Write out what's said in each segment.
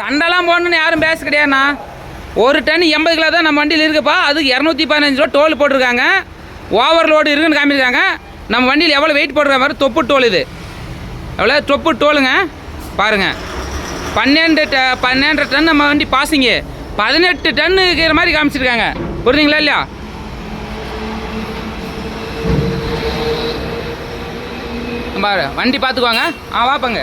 சண்டைலாம் போடணும்னு யாரும் பேச கிடையாதுண்ணா. ஒரு டன் எண்பது கிலோ தான் நம்ம வண்டியில் இருக்குப்பா. அதுக்கு இரநூத்தி பதினஞ்சு ரூபா டோல் போட்டிருக்காங்க. ஓவர் லோடு இருக்குன்னு காமிச்சிருக்காங்க. நம்ம வண்டியில் எவ்வளோ வெயிட் போடுற மாதிரி தொப்பு டோல் இது. எவ்வளோ தொப்பு டோலுங்க. பாருங்கள் பன்னெண்டு ட பன்னெண்டு டன் நம்ம வண்டி பாசிங்க பதினெட்டு டன்னு இருக்கிற மாதிரி காமிச்சிருக்காங்க. புரியுதுங்களா இல்லையா? பாரு வண்டி பார்த்துக்குவாங்க ஆ வாப்பாங்க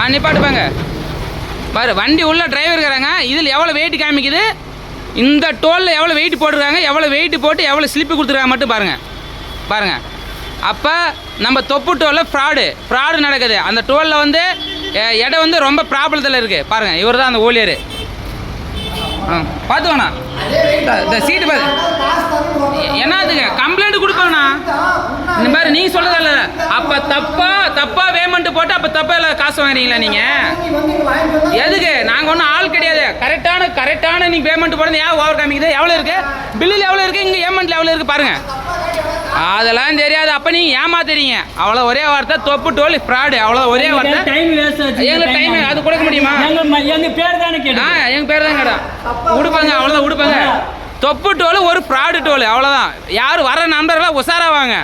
ஆ நிப்பாட்டுப்பாங்க பாரு வண்டி உள்ள டிரைவர் இருக்கிறாங்க இதில் எவ்வளோ வெயிட் காமிக்குது? இந்த டோலில் எவ்வளோ வெயிட் போட்டிருக்காங்க? எவ்வளோ வெயிட் போட்டு எவ்வளோ ஸ்லிப்பு கொடுத்துருக்காங்க மட்டும் பாருங்கள் பாருங்கள் அப்போ நம்ம தொப்பு டோலில் ஃப்ராடு ஃப்ராடு நடக்குது. அந்த டோலில் வந்து இடம் வந்து ரொம்ப ப்ராப்ளத்தில் இருக்குது பாருங்கள் இவர் தான் அந்த ஊழியர். ஆ பார்த்துக்கோண்ணா. இந்த சீட்டு பாரு. என்னதுங்க கம்ப்ளைண்ட் இந்த மாதிரி நீங்கள் சொல்லுறதில்ல அப்போ தப்பா தப்பா பேமெண்ட் போட்டு அப்போ தப்பா இல்லை காசு வாங்குறீங்களா நீங்கள் எதுக்கு? நாங்கள் ஒன்றும் ஆள் கிடையாது. கரெக்டான கரெக்டான நீங்கள் பேமெண்ட் போடுறது ஏன் ஓவர் காமிக்குது? எவ்வளோ இருக்கு? பில்லில் எவ்வளோ இருக்கு? இங்கே ஏமெண்ட்டில் எவ்வளோ இருக்கு? பாருங்க. அதெல்லாம் தெரியாது. அப்போ நீங்கள் ஏமாத்துறீங்க. அவ்வளோ ஒரே வார்த்தை தொப்பு டோல் ஃப்ராடு அவ்வளோ ஒரே வார்த்தை. டைம் எங்களுக்கு டைம் அது கொடுக்க முடியுமா? எங்க பேர் தானே கேட்டு எங்க பேர் தான் கடை உடுப்பாங்க அவ்வளோதான் உடுப்பாங்க. தொப்பு டோல் ஒரு ஃப்ராடு டோல் அவ்வளோதான் யார் வர நம்பர்லாம் உஷாராக வாங்க.